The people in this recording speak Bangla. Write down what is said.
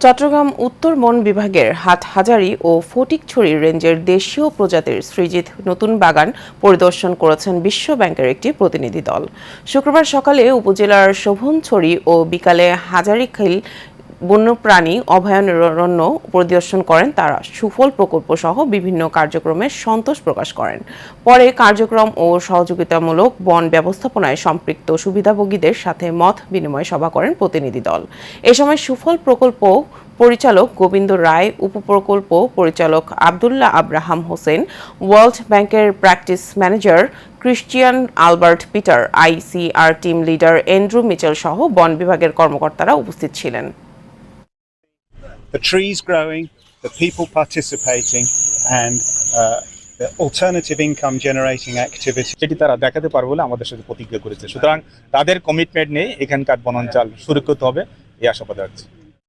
চট্টগ্রাম উত্তর বন বিভাগের হাটহাজারী ও ফটিকছড়ি রেঞ্জের দেশীয় প্রজাতির সৃজিত নতুন বাগান পরিদর্শন করেছেন বিশ্ব ব্যাংকের একটি প্রতিনিধি দল। শুক্রবার সকালে উপজেলার শোভনছড়ি ও বিকালে হাজারিখিল বন্যপ্রাণী অভয়ারণ্য পরিদর্শন করেন তারা। সুফল প্রকল্প সহ বিভিন্ন কার্যক্রমে সন্তোষ প্রকাশ করেন। পরে কার্যক্রম ও সহযোগিতামূলক বন ব্যবস্থাপনায় সম্পৃক্ত সুবিধাভোগীদের সাথে মত বিনিময় সভা করেন প্রতিনিধি দল। এ সময় সুফল প্রকল্প পরিচালক গোবিন্দ রায়, উপপ্রকল্প পরিচালক আবদুল্লাহ আব্রাহাম হোসেন, ওয়ার্ল্ড ব্যাংকের practice manager Christian Albert Peter, ICR team leader Andrew Mitchell সহ বন বিভাগের কর্মকর্তারা উপস্থিত ছিলেন। The trees growing, the people participating, and uh, the alternative income generating activity. সেটি তারা দেখাতে পারবে বলে আমাদের সাথে প্রতিজ্ঞা করেছে সুতরাং তাদের কমিটমেন্ট নিয়ে এখানকার বনাঞ্চল সুরক্ষিত হবে এই আশাবাদ রাখছি